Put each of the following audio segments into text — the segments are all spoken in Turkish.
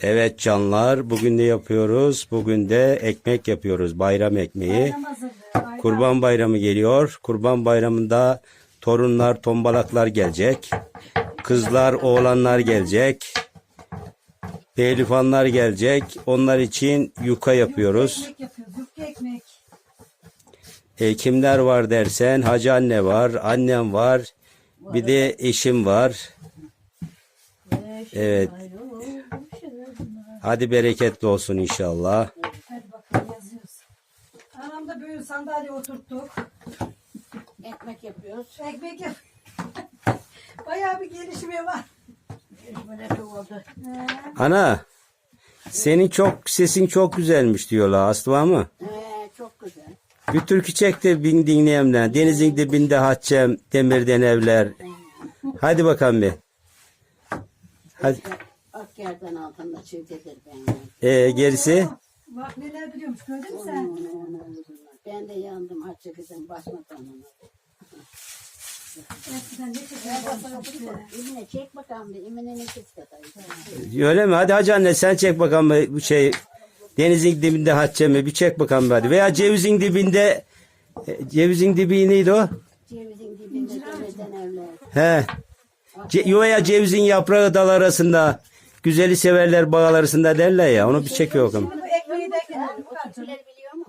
Evet canlar bugün ne yapıyoruz? Bugün de ekmek yapıyoruz. Bayram ekmeği. Bayram hazırlığı. Bayram. Kurban bayramı geliyor. Kurban bayramında torunlar, tombalaklar gelecek. Kızlar, oğlanlar gelecek. Pehlivanlar gelecek. Onlar için yuka yapıyoruz. Ekmek yapıyoruz. Yufka ekmek. E, kimler var dersen hacı anne var, annem var. Bir de eşim var. Evet. Hadi bereketli olsun inşallah. Hadi bakalım yazıyoruz. Aramda böyle sandalye oturttuk. Ekmek yapıyoruz. Ekmek yap. Bayağı bir gelişme var. Böyle çok oldu. Ee, Ana, senin çok sesin çok güzelmiş diyorlar Aslı mı? Ee, çok güzel. Bir türkü çek de bin dinleyemden. Denizin dibinde haccem, demirden evler. Hadi bakalım bir. Hadi. Ak yerden altında çivdedir ben. Ee, gerisi? bak neler biliyormuş gördün mü Onu, sen? onu, onu öldürdüler. Ben de yandım açık kızım basmadan onu. Eskiden ne çekiyor? İmine çek bakalım bir ne çek kadar. Öyle mi? Hadi hacı anne sen çek bakalım bu şey. Denizin dibinde haccemi bir çek bakalım hadi. Veya cevizin dibinde e, cevizin dibi neydi o? Cevizin dibinde demirden evler. He. Ce, veya cevizin yaprağı dal arasında güzeli severler bağ arasında derler ya. Onu bir çek bakalım. Bu ekmeği de biliyor mu?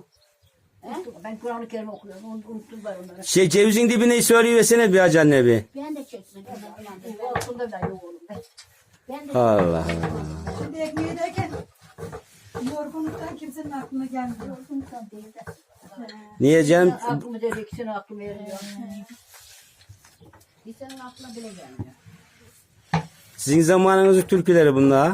Ben Kur'an-ı Kerim okuyorum. Onu unuttum ben onları. Şey cevizin dibini söyleyiversene bir hacı anne bir. Ben de çekmedim. da. Yok oğlum. Ben de Allah Allah. Şimdi ekmeği derken yorgunluktan kimsenin aklına gelmiyor. Yorgunluktan değil de. Niye Cem? aklımı der, ikisini aklım eriyor. Bir senin aklına bile gelmiyor. Sizin zamanınızın türküleri bunlar.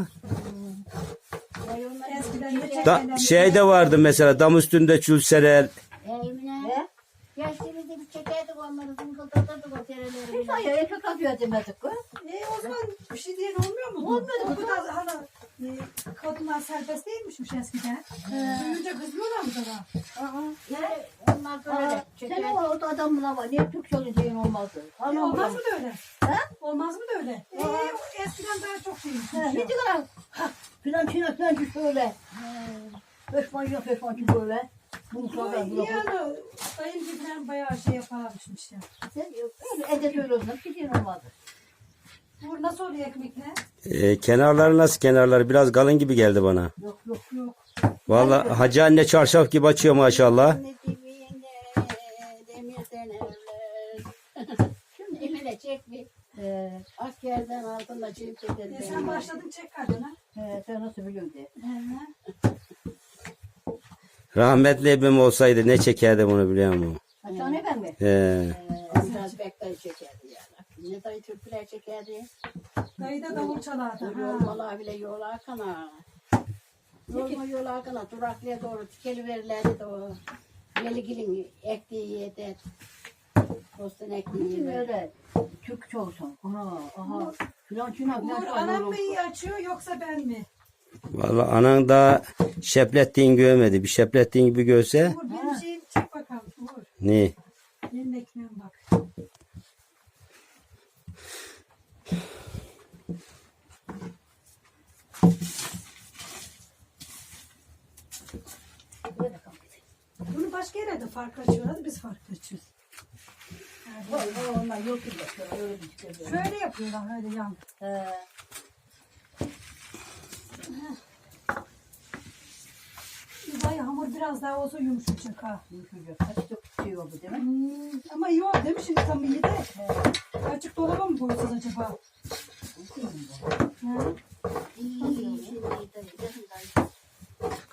Da, şey de vardı mesela dam üstünde çül serer. Ya Emine. Ne? Ya işte biz de bir çekerdik onları zıngıldatırdık o tereleri. Hayır, ekmek atıyor demedik. E o zaman bir şey diyen olmuyor mu? Olmuyordu. Bu da hani e, kadınlar serbest değilmişmiş eskiden. Duyunca kızıyorlar mı sana? Yani onlar böyle Aa, Sen o o adamla var. Niye Türk söyleyeceğin olmazdı? E, Anam olmaz olmaz mı da öyle? Olmaz mı da öyle? E, eskiden daha çok şeymiş. Hiç kadar filan çiğne filan ki şöyle. Peşman yok peşman ki böyle. Bunu sonra Bu bunu yani dayım gibiler bayağı şey yaparmışmış ya. Sen yok. Öyle edet öyle olsun. Hiç şeyin olmazdı. Bu nasıl oluyor ekmekler? Ee, kenarları nasıl kenarları? Biraz kalın gibi geldi bana. Yok yok. Yok. Vallahi hacı anne çarşaf gibi açıyor maşallah. Ne dibinde demirden evler. Şimdi Emine çek bir. Ee, yerden altında çift E, sen başladın çek kadına. e, sen nasıl biliyorsun diye. Rahmetli ebim olsaydı ne çekerdim onu biliyor musun? Aşağı ne ben mi? Ee, Biraz bekleri çekerdi yani. Türküler çekerdi. Dayı da davul çalardı. Ha. Yormalar bile yol arkana. Yorma yol arkana. Duraklıya doğru tikeli verirlerdi de o. Yeligilin ektiği yeder. Dostun ektiği Şimdi yeder. öyle Türk çoğusun. Aha aha. Filan çiğne filan Uğur anam mı iyi açıyor yoksa ben mi? vallahi anan da şeplettiğin görmedi. Bir şeplettiğin gibi görse Uğur benim şeyim çek bakalım. Uğur ne? benim ekmeğim bak. Yere de fark açıyorlar. Biz fark açıyoruz. Onlar yok bak, öyle yok. Şöyle yapıyorlar öyle yan. Ee, Dayı hamur biraz daha olsa yumuşacık ha. yumuşacık. Kaç çok şey oldu değil mi? Hmm, ama iyi oldu değil mi şimdi tam iyi de? Açık dolaba mı koyacağız acaba? Şimdi dayı.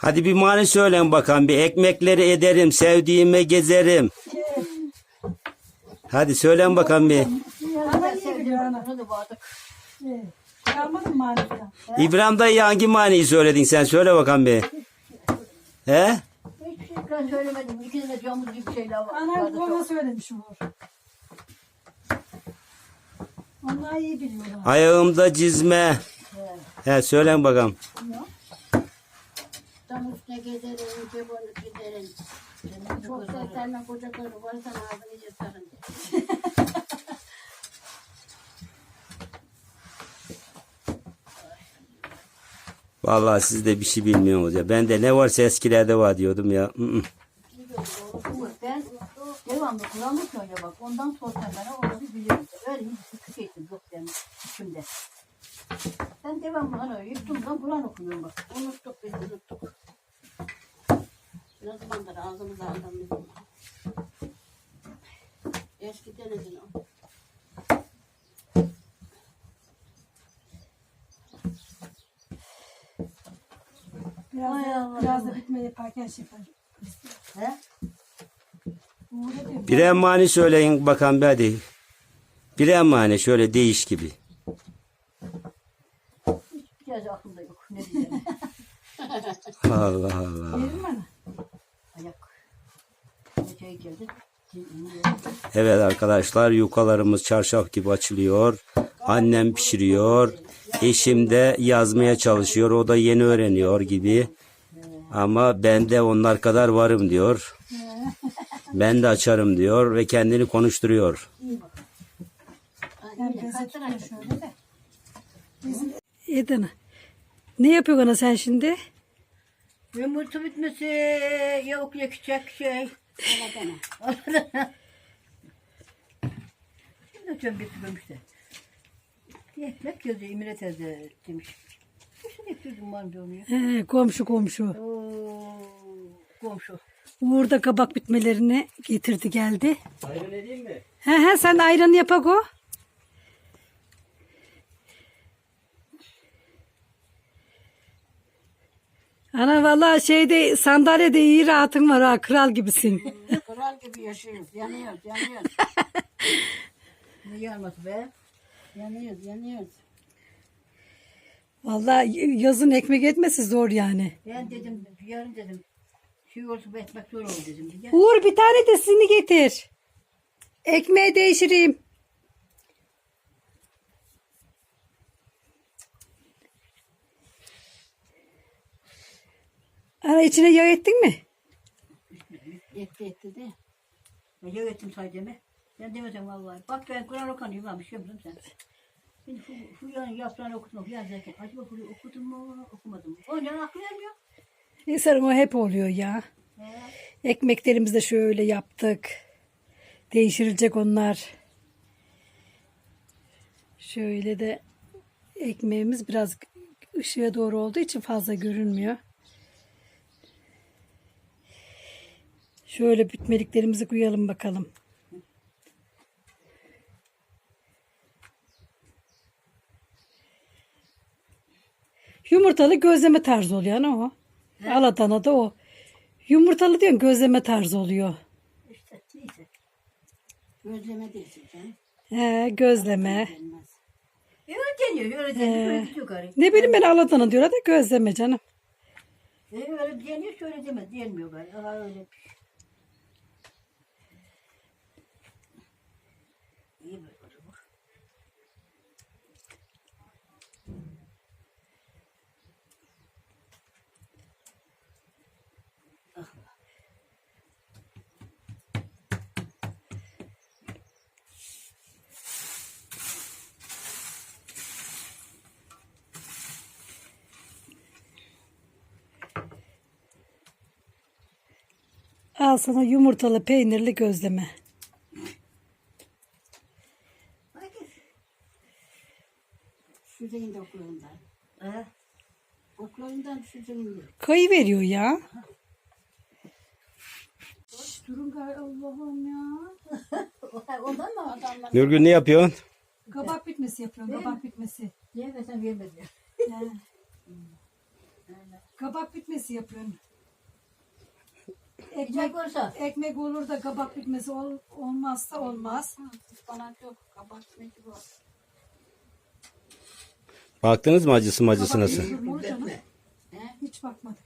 Hadi bir mani söyleyin bakalım. Bir ekmekleri ederim, sevdiğime gezerim. Hadi söyleyin bakalım bir. İbrahim dayı hangi maniyi söyledin sen? Söyle bakalım bir. He? Hiçbir şey ben söylemedim. İkide de camız gibi şeyler var. Anam Vardı bana çok. söylemiş Uğur. Onlar iyi biliyorlar. Ayağımda cizme. He söyleyin bakalım. Tam üstüne giderim, cebonu giderim. Çok seslenme koca karı varsan ağzını yırtarım. Vallahi siz de bir şey bilmiyorsunuz ya. Ben de ne varsa eskilerde var diyordum ya. Hı hı. Ben devamlı Kur'an okuyorum ya bak. Ondan sonra bana onu bir biliyorum. Öyle hiç şey yok benim içimde. Ben devamlı hani yuttumdan Kur'an okuyorum bak. Unuttuk biz unuttuk. Ne zamandır ağzımıza aldım bizim. Eski denizin o. Biraz, Ay da, biraz da bitme yaparken şey yapar. He? Bir emmani söyleyin bakalım bir hadi. Bir emmani şöyle değiş gibi. Hiçbir şey aklımda yok. Ne diyeceğim? Allah Allah. Verir mi bana? Ayak. Ne şey geldi. Evet arkadaşlar yukalarımız çarşaf gibi açılıyor. Annem pişiriyor. Eşim de yazmaya çalışıyor. O da yeni öğreniyor gibi. Ama ben de onlar kadar varım diyor. Ben de açarım diyor ve kendini konuşturuyor. Edana. Ne yapıyor ana sen şimdi? Yumurta bitmesi yok yakacak şey. Deme. Şimdi ötüyorum getiriyorum işte. Ekmek yazıyor İmre teyze demiş. İşte getirdim ben de onu ya. He, komşu komşu. Oo, komşu. Uğur da kabak bitmelerini getirdi geldi. Ayran edeyim mi? He he sen ayranı yapak o. Ana valla şeyde sandalyede iyi rahatın var ha kral gibisin. Kral gibi yaşıyoruz. Yanıyoruz, yanıyoruz. Ne gelmesi be? yanıyoruz, yanıyoruz. Valla yazın ekmek etmesi zor yani. Ben dedim yarın dedim. Olsa bu ekmek zor olur dedim. Ya, Uğur bir tane de sini getir. Ekmeği değiştireyim. Ana içine yağ ettin mi? Etti etti de. ben yağ ettim sadece mi? Ben demedim vallahi. Bak ben Kur'an okanıyorum lan bir şey yapmadım sen. Şimdi yan yaprağını okutma. Yan derken acaba bunu okudum mu okumadım mı? O yan aklı vermiyor. Neyse o hep oluyor ya. Ekmeklerimizi de şöyle yaptık. Değiştirilecek onlar. Şöyle de ekmeğimiz biraz ışığa doğru olduğu için fazla görünmüyor. Şöyle bütmeliklerimizi koyalım bakalım. Yumurtalı gözleme tarzı oluyor ana o. Aladana da o. Yumurtalı diyorsun gözleme tarzı oluyor. İşte neyse. Gözleme değilsin canım. He, gözleme. E, öyle. Öyle. Öyle gidiyor gari. Ne bileyim ben aladana diyorlar da gözleme canım. E, öyle deniyor. Şöyle deme. Denmiyor gari. Aha öyle böyle olur. Al sana yumurtalı peynirli gözleme. Şurayın da okulundan. Ha? Okulundan şurayın da. Kayı veriyor ya. Durun gari Allah'ım ya. Ondan mı adamlar? Nurgül ne yapıyorsun? Kabak bitmesi yapıyorum kabak bitmesi. Niye ben sen vermedin? He. Kabak bitmesi yapıyorum. Ekmek, olsa. ekmek olur da kabak bitmesi ol- olmazsa olmaz. Ispanak yok. Kabak mecbur. var. Baktınız mı acısı macısı nasıl? Durmalı canım. He? Hiç bakmadık.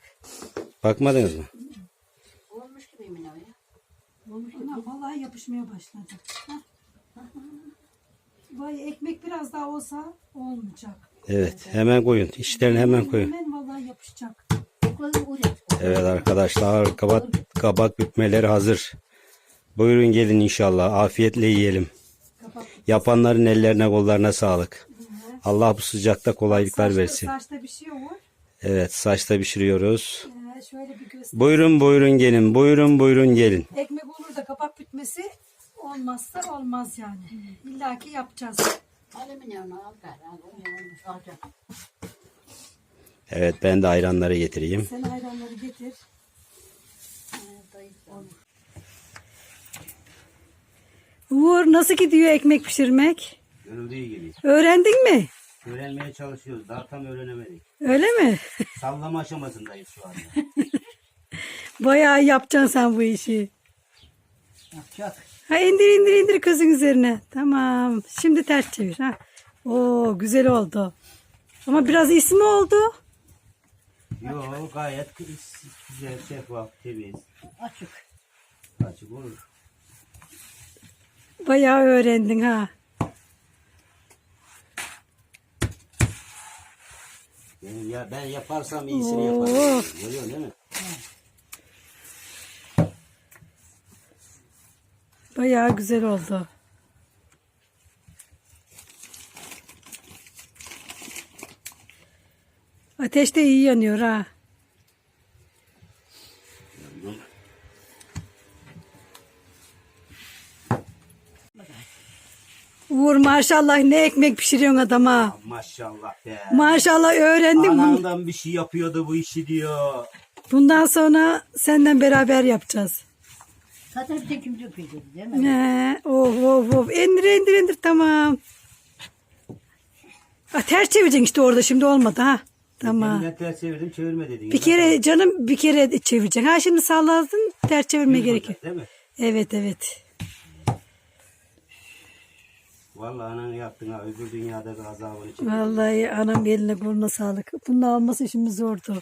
Bakmadınız mı? Olmuş gibi mi ne o ya? Ana vallahi yapışmaya başladı. Hah. Vay ekmek biraz daha olsa olmayacak. Evet hemen koyun. İşlerini hemen koyun. Hemen vallahi yapışacak. Okuladı uğraş. Evet arkadaşlar kabak, kabak bitmeleri hazır. Buyurun gelin inşallah. Afiyetle yiyelim. Kabak. Yapanların ellerine kollarına sağlık. Allah bu sıcakta kolaylıklar Saçta- versin. Saçta bir şey olur. Evet saçta pişiriyoruz. Ee, şöyle bir göster. Buyurun buyurun gelin. Buyurun buyurun gelin. Ekmek olur da kapak bitmesi olmazsa olmaz yani. İlla ki yapacağız. Alüminyonu al al, alacağım. Evet ben de ayranları getireyim. Sen ayranları getir. Uğur nasıl gidiyor ekmek pişirmek? Görüldüğü gibi. Öğrendin mi? Öğrenmeye çalışıyoruz. Daha tam öğrenemedik. Öyle mi? Sallama aşamasındayız şu anda. Bayağı yapacaksın sen bu işi. Yapacak. Ha indir indir indir kızın üzerine. Tamam. Şimdi ters çevir ha. Oo güzel oldu. Ama biraz ismi oldu. Yok gayet güzel, şeffaf, temiz, Açık. açık olur. Bayağı öğrendin ha. Benim ya, ben yaparsam iyisini Oo. yaparım. Görüyorsun değil mi? Bayağı güzel oldu. Ateş de iyi yanıyor ha. Uğur maşallah ne ekmek pişiriyorsun adama. Maşallah be. Maşallah öğrendim. Bun- Anamdan bir şey yapıyordu bu işi diyor. Bundan sonra senden beraber yapacağız. Zaten bir tek kimse yapıyordu değil mi? He, of of of. İndir indir indir tamam. Ha, ters çevireceksin işte orada şimdi olmadı ha. Tamam. Ben ters çevirdim çevirme dedin. Bir kere canım bir kere çevireceksin. Ha şimdi salladın ters çevirmeye gerekiyor. Değil mi? Evet evet. Vallahi anan yaptın ha. Öbür dünyada bir azabını çekti. Vallahi anam eline koluna sağlık. Bunun alması işimiz zordu.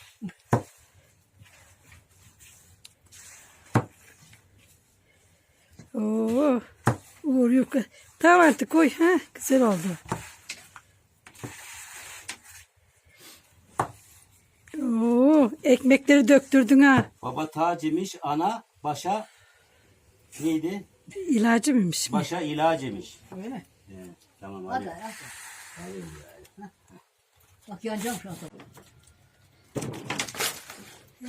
Oo, Uğur yok. Tamam artık koy. Ha, güzel oldu. Oo, ekmekleri döktürdün ha. Baba tacimiş, ana başa neydi? İlacı mıymış? Başa ilacemiş. Öyle mi? Evet, tamam Hadi hadi. hadi. Bak yanacağım şu an.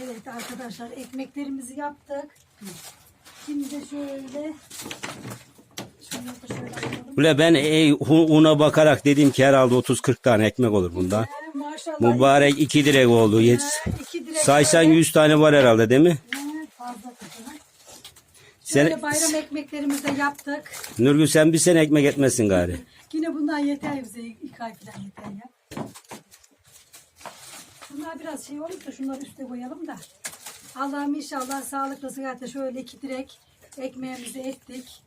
Evet arkadaşlar ekmeklerimizi yaptık. Şimdi de şöyle şunu da şöyle alalım. Ule ben ey, hu- una bakarak dedim ki herhalde 30-40 tane ekmek olur bunda. Maşallah Mübarek iki direk oldu. Yet- iki direk Saysan böyle, 100 tane var herhalde değil mi? fazla. Sen, bayram ekmeklerimizi de yaptık. Nurgül sen bir sene ekmek etmezsin gari. Yine bundan yeter bize iki ay falan yeter ya. Bunlar biraz şey olur da şunları üste koyalım da. Allah'ım inşallah sağlıklı sıhhatle şöyle iki direk ekmeğimizi ettik.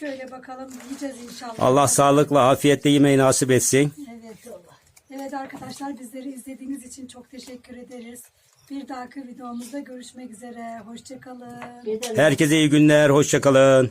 Şöyle bakalım yiyeceğiz inşallah. Allah sağlıkla, afiyetle yemeği nasip etsin. Evet. Evet arkadaşlar bizleri izlediğiniz için çok teşekkür ederiz. Bir dahaki videomuzda görüşmek üzere. Hoşçakalın. Herkese iyi günler, hoşçakalın.